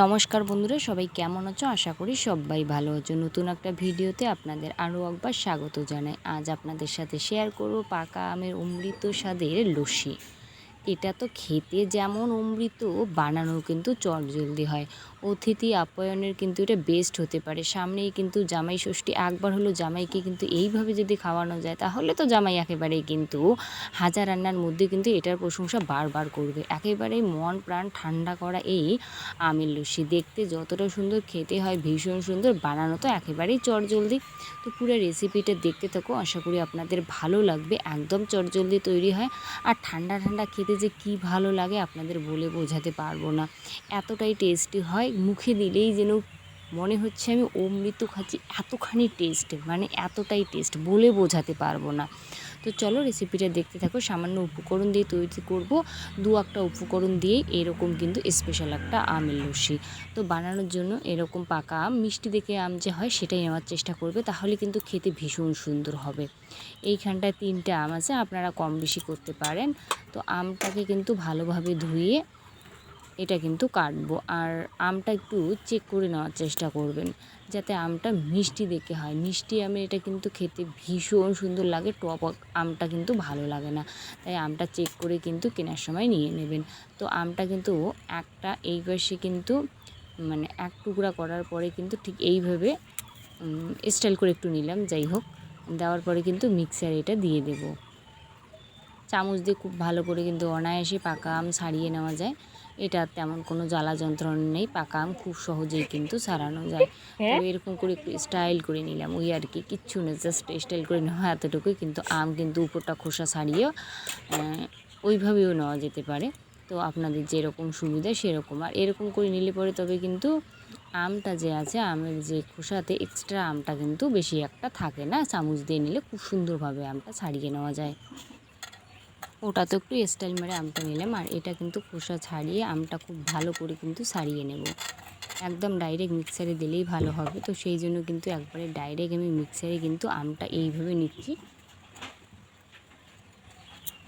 নমস্কার বন্ধুরা, সবাই কেমন আছো? আশা করি সবাই ভালো আছো। নতুন একটা ভিডিওতে আপনাদের আরও একবার স্বাগত জানাই। আজ আপনাদের সাথে শেয়ার করব পাকা আমের অমৃত স্বাদের লস্যি। এটা তো খেতে যেমন অমৃত বানানো কিন্তু চট জলদি হয়। অতিথি আপ্যায়নের কিন্তু এটা বেস্ট হতে পারে। সামনেই কিন্তু জামাই ষষ্ঠী একবার হলো জামাইকে কিন্তু এইভাবে যদি খাওয়ানো যায়, তাহলে তো জামাই একেবারেই কিন্তু হাজার রান্নার মধ্যে কিন্তু এটার প্রশংসা বারবার করবে। একেবারেই মন প্রাণ ঠান্ডা করা এই আমের লস্যি। দেখতে যতটা সুন্দর, খেতে হয় ভীষণ সুন্দর, বানানো তো একেবারেই চটজলদি। তো পুরো রেসিপিটা দেখতে থাকো, আশা করি আপনাদের ভালো লাগবে, একদম চটজলদি তৈরি হয়। আর ঠান্ডা ঠান্ডা খেতে যে কি ভালো লাগে আপনাদের বলে বোঝাতে পারব না। এতটাই টেস্টি হয় মুখে দিলেই যেন মনে হচ্ছে আমি অমৃত খাচ্ছি। এতখানি টেস্ট মানে এতটাই টেস্ট বলে বোঝাতে পারব না। তো চলো রেসিপিটা দেখতে থাকো, সামান্য উপকরণ দিয়ে তৈরি করব। দু একটা উপকরণ দিয়েই এরকম কিন্তু স্পেশাল একটা আমের লস্যি। তো বানানোর জন্য এরকম পাকা আম, মিষ্টি দেখে আম যে হয় সেটাই নেওয়ার চেষ্টা করবে, তাহলে কিন্তু খেতে ভীষণ সুন্দর হবে। এইখানটায় তিনটে আম আছে, আপনারা কম বেশি করতে পারেন। তো আমটাকে কিন্তু ভালোভাবে ধুয়ে এটা কিন্তু কাটবো। আর আমটা একটু চেক করে নেওয়ার চেষ্টা করবেন, যাতে আমটা মিষ্টি দেখে হয়। মিষ্টি আমের এটা কিন্তু খেতে ভীষণ সুন্দর লাগে, টক আমটা কিন্তু ভালো লাগে না। তাই আমটা চেক করে কিন্তু কেনার সময় নিয়ে নেবেন। তো আমটা কিন্তু একটা এই পাশে কিন্তু মানে এক টুকরা করার পরে কিন্তু ঠিক এইভাবে স্টাইল করে একটু নিলাম, যাই হোক। দেওয়ার পরে কিন্তু মিক্সার এটা দিয়ে দেব। চামচ দিয়ে খুব ভালো করে কিন্তু অনায়াসে পাকা আম ছাড়িয়ে নেওয়া যায়। এটা তেমন কোনো জ্বালা যন্ত্রণা নেই পাকা আম খুব সহজেই কিন্তু সারানো যায়। তো এরকম করে একটু স্টাইল করে নিলাম ওই আর কি কিচ্ছু না জাস্ট স্টাইল করে নেওয়া এতটুকুই কিন্তু আম কিন্তু উপরটা খোসা ছাড়িয়েও ওইভাবেও নেওয়া যেতে পারে। তো আপনাদের যেরকম সুবিধা সেরকম আর এরকম করে নিলে পরে তবে কিন্তু আমটা যে আছে আমের যে খোসাতে এক্সট্রা আমটা কিন্তু বেশি একটা থাকে না চামচ দিয়ে নিলে খুব সুন্দরভাবে আমটা ছাড়িয়ে নেওয়া যায়। ওটা তো একটু স্টাইল মেরে আমটা নিলাম। আর এটা কিন্তু খোসা ছাড়িয়ে আমটা খুব ভালো করে কিন্তু সারিয়ে নেব। একদম ডাইরেক্ট মিক্সারে দিলেই ভালো হবে। তো সেই জন্য কিন্তু একবারে ডাইরেক্ট আমি মিক্সারে কিন্তু আমটা এইভাবে নিচ্ছি।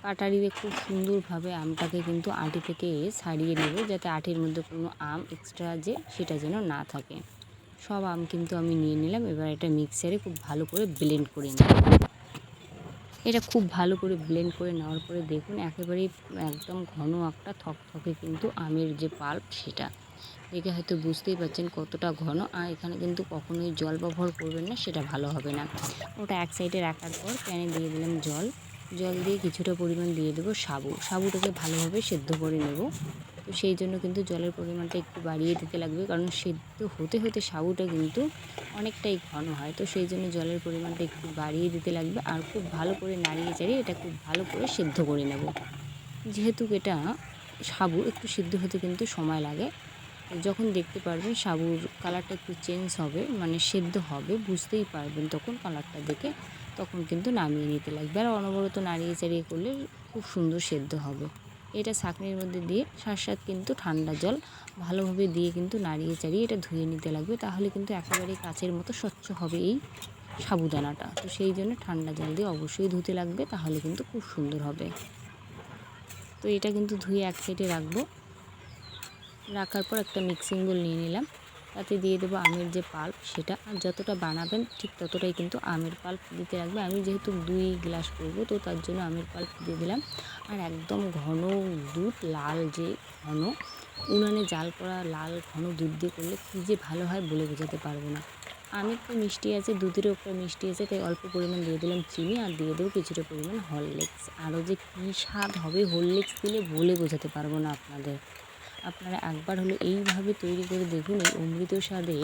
কাটারি দিয়ে খুব সুন্দরভাবে আমটাকে কিন্তু আটি থেকে ছাড়িয়ে নেব, যাতে আটির মধ্যে কোনো আম এক্সট্রা যে সেটা যেন না থাকে। সব আম কিন্তু আমি নিয়ে নিলাম। এবার এটা মিক্সারে খুব ভালো করে ব্লেন্ড করে নিই এটা খুব ভালো করে ব্লেন্ড করে নেওয়ার পরে দেখুন, একেবারেই একদম ঘন একটা থকথকে কিন্তু আমের যে পাল্প সেটা। দেখে হয়তো বুঝতেই পারছেন কতটা ঘন, আর এখানে কিন্তু কখনোই জল ব্যবহার করবেন না, সেটা ভালো হবে না। ওটা এক সাইডে রাখার পর প্যানে দিয়ে দিলাম জল। জল দিয়ে কিছুটা পরিমাণ দিয়ে দেবো সাবু। সাবুটাকে ভালোভাবে সেদ্ধ করে নেব। তো সেই জন্য কিন্তু জলের পরিমাণটা একটু বাড়িয়ে দিতে লাগবে। কারণ সেদ্ধ হতে হতে সাবুটা কিন্তু অনেকটাই ঘন হয়। তো সেই জন্য জলের পরিমাণটা একটু বাড়িয়ে দিতে লাগবে আর খুব ভালো করে নাড়িয়ে চাড়িয়ে এটা খুব ভালো করে সেদ্ধ করে নেব। যেহেতু এটা সাবু, একটু সিদ্ধ হতে কিন্তু সময় লাগে। যখন দেখতে পারবেন সাবুর কালারটা একটু চেঞ্জ হবে মানে সেদ্ধ হবে, বুঝতেই পারবেন তখন কালারটা দেখে, তখন কিন্তু নামিয়ে নিতে লাগবে। আর অনবরত নাড়িয়ে চাড়িয়ে করলে খুব সুন্দর সেদ্ধ হবে। এটা ছাঁকনির মধ্যে দিয়ে সাথ কিন্তু ঠান্ডা জল ভালোভাবে দিয়ে কিন্তু নাড়িয়ে চাড়িয়ে এটা ধুয়ে নিতে লাগবে। তাহলে কিন্তু একেবারেই কাচের মতো স্বচ্ছ হবে এই সাবুদানাটা। তো সেই জন্য ঠান্ডা জল দিয়ে অবশ্যই ধুতে লাগবে, তাহলে কিন্তু খুব সুন্দর হবে। তো এটা কিন্তু ধুয়ে এক সাইডে রাখব। রাখার পর একটা মিক্সিং বোল নিয়ে নিলাম। তাতে দিয়ে দেবো আমের যে পাল্প, সেটা যতটা বানাবেন ঠিক ততটাই কিন্তু আমের পাল্প দিতে লাগবে আমি যেহেতু দুই গ্লাস করব, তো তার জন্য আমের পাল্প দিয়ে দিলাম। আর একদম ঘন দুধ, লাল যে ঘন, উনানে জাল করা লাল ঘন দুধ দিয়ে করলে কী যে ভালো হয় বলে বোঝাতে পারব না। আমের তো মিষ্টি আছে, দুধেরও একটা মিষ্টি আছে, তাই অল্প পরিমাণ দিয়ে দিলাম চিনি আর দিয়ে দেবো কিছুটা পরিমাণ হরলিক্স। আরও যে কী স্বাদ হবে হরলিক্স দিলে বলে বোঝাতে পারব না আপনাদের। আপনারা একবার হলো এইভাবে তৈরি করে দেখুন এই অমৃত স্বাদে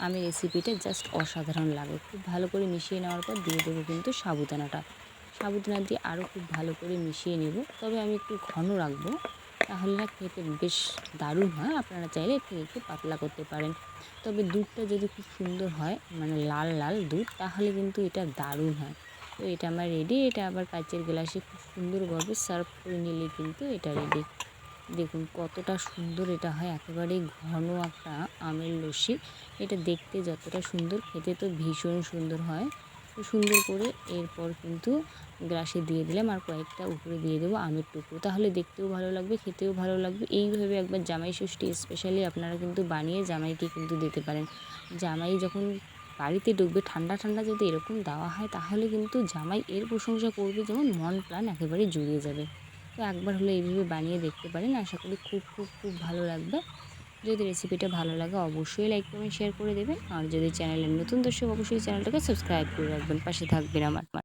আমি রেসিপিটা জাস্ট অসাধারণ লাগে। খুব ভালো করে মিশিয়ে নেওয়ার পর দিয়ে দেবো কিন্তু সাবুদানাটা। সাবুদানা দিয়ে আরও খুব ভালো করে মিশিয়ে নেব। তবে আমি একটু ঘন রাখব, তাহলে না খেতে বেশ দারুণ হয়। আপনারা চাইলে একটু একটু পাতলা করতে পারেন। তবে দুধটা যদি খুব সুন্দর হয় মানে লাল লাল দুধ, তাহলে কিন্তু এটা দারুণ হয়। তো এটা আমার রেডি এটা আবার কাচের গ্লাসে খুব সুন্দরভাবে সার্ভ করে নিলে কিন্তু এটা রেডি দেখুন কতটা সুন্দর এটা হয় একেবারে ঘন একটা আমের লস্যি। এটা দেখতে যতটা সুন্দর, খেতে তো ভীষণ সুন্দর হয়। সুন্দর করে এরপর কিন্তু গ্লাসে দিয়ে দিলাম আর কয়েকটা উপরে দিয়ে দেবো আমের টুকরো। তাহলে দেখতেও ভালো লাগবে, খেতেও ভালো লাগবে। এইভাবে একবার জামাই ষষ্ঠী স্পেশালি আপনারা কিন্তু বানিয়ে জামাইকে কিন্তু দিতে পারেন। জামাই যখন বাড়িতে ঢুকবে, ঠান্ডা ঠান্ডা যদি এরকম দেওয়া হয়, তাহলে কিন্তু জামাই এর প্রশংসা করবে যেমন মন প্রাণ একেবারে জুড়িয়ে যাবে। তো একবার হলে এইভাবে বানিয়ে দেখতে পারেন। আশা করি খুব খুব খুব ভালো লাগবে। যদি রেসিপিটা ভালো লাগে অবশ্যই লাইক কমেন্ট শেয়ার করে দেবেন। আর যদি চ্যানেলের নতুন দর্শক, অবশ্যই চ্যানেলটাকে সাবস্ক্রাইব করে রাখবেন। পাশে থাকবেন আমার।